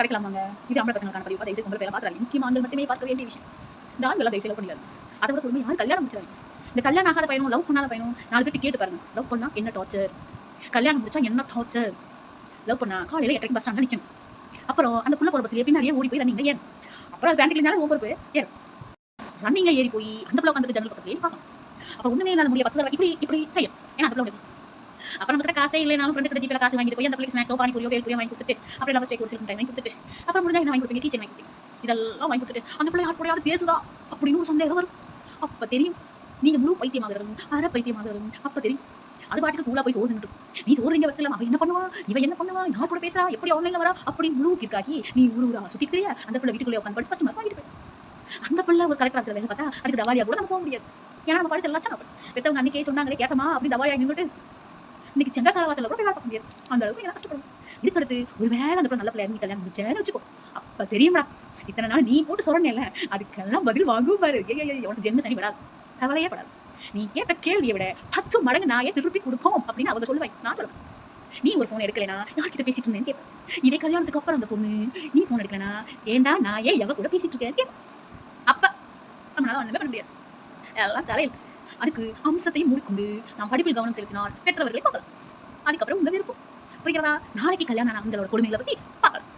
கிடைக்கலாமாங்க இது அம்பள பசங்களுக்கான பதிவு. தயவு உங்களை பேரை பார்க்குறாங்க முக்கியமான மட்டுமே பார்க்க வேண்டிய விஷயம். இந்த ஆண்கள் தயவு செய்து love பண்ணிடாது அதை விட கொடுமை யாரும் கல்யாணம் முடிச்சாங்க இந்த கல்யாணம் ஆகாத பையனும் லவ் பண்ணாத பையனும் நாலு பேர்ட்டு கேட்டு பாருங்க. லவ் பண்ணா என்ன டார்ச்சர் கல்யாணம் முடிச்சா என்ன டார்ச்சர் லவ் பண்ணா காலையில எட்டரைக்கு பஸ் ஸ்டாண்ட்ல நிற்கணும் அப்புறம் அந்த புள்ள போகிற பஸ்லேயே பின்னாடியே ஓடி போய் ரன்னிங்ல ஏறும் அப்புறம் அது பேண்டில் இருந்தாலும் ஒவ்வொரு போய் ஏறும் ஏறி போய் அந்த பிள்ளை உட்காந்து ஜன்னல் பக்கத்துலேயே பார்க்கணும். அப்போ ஒன்றுமே இல்லாத முடிய பத்து தடவை இப்படி இப்படி செய்யும் ஏன்னா அந்த பிள்ளை அப்புறம் நம்ம கிட்ட காசே இல்லைனாலும் ஃப்ரெண்டு கிட்ட ஜிபில காசு வாங்கிட்டு போய் அந்த பிள்ளைக்கு ஸ்நாக்ஸோ பானிபூரியோ பேல் பூரியோ வாங்கி கொடுத்துட்டு அப்புறம் லவ் ஸ்டேக் ஒரு சில டைம் வாங்கி கொடுத்துட்டு அப்புறம் முடிஞ்சா என்ன வாங்கி கொடுப்பீங்க? கீச்சன் வாங்கி கொடுப்பீங்க. இதெல்லாம் வாங்கி கொடுத்துட்டு அந்த பிள்ளை யார் கூடயாவது பேசுதா? அப்படின்னு ஒரு சந்தேகம் வரும். அப்ப தெரியும். நீங்க முழு பைத்தியமாகிறதும் அரை பைத்தியமாகிறதும் அப்ப தெரியும். அது பாட்டுக்கு கூலா போய் சோறு நின்று நீ சோறுங்க வைக்கலாம் அவன் என்ன பண்ணுவா? இவன் என்ன பண்ணுவா? யார் கூட பேசுறா? எப்படி ஆன்லைன்ல வரா? அப்படி முழு கிற்காகி நீ ஊர் ஊரா சுத்தி தெரியா? அந்த பிள்ளை வீட்டுக்குள்ளே உட்காந்து படிச்சு ஃபஸ்ட் மார்க் அந்த பிள்ளை ஒரு கலெக்டர் ஆஃபீஸில் வேலை பார்த்தா அதுக்கு தவாலியா கூட நம்ம போக முடியாது. ஏன்னா நம்ம படிச்ச லட்சம் பெற்றவங்க அன்னைக்கே சொன்னாங்களே கேட்டமா அப்படி தவாலியா நின்றுட்டு இன்னைக்கு செங்க காலவாசல கூட போய் வேலை பார்க்க முடியாது. அந்த அளவுக்கு என்ன கஷ்டப்படும் இதுக்கடுத்து ஒரு வேலை அந்த பிள்ளை நல்ல பிள்ளை நீ கல்யாணம் முடிச்சேன்னு வச்சுக்கோ. அப்ப தெரியும்டா. இத்தனை நாள் நீ போட்டு சொல்றேன்ல அதுக்கெல்லாம் பதில் வாங்கும் பாரு. ஏய் ஏய், உனக்கு ஜென்ம சனி விடாது. கவலையே படாது. நீ கேட்ட கேள்வியை விட பத்து மடங்கு நாயே திருப்பி கொடுப்போம்? அப்படின்னு அவங்க சொல்லுவாய் நான் சொல்லுவேன். நீ ஒரு ஃபோன் எடுக்கலனா யார்கிட்ட பேசிட்டு இருந்தேன்னு கேட்பேன். இதே கல்யாணத்துக்கு அப்புறம் அந்த பொண்ணு நீ ஃபோன் எடுக்கலனா ஏண்டா நான் ஏன் எவ கூட பேசிட்டு இருக்கேன் கேட்பேன். அப்ப நம்மளால ஒண்ணுமே பண்ண முடியாது. எல்லாம் தலையில் அதுக்கு அம்சத்தையும் மூடிக்கொண்டு நாம் படிப்பில் கவனம் செலுத்தினால் பெற்றவர்களை பார்க்கலாம். அதுக்கப்புறம் உங்க விருப்பம் புரிகிறதா? நாளைக்கு கல்யாணம் ஆனவங்களோட கொடுமைகளை பத்தி பார்க்கலாம்.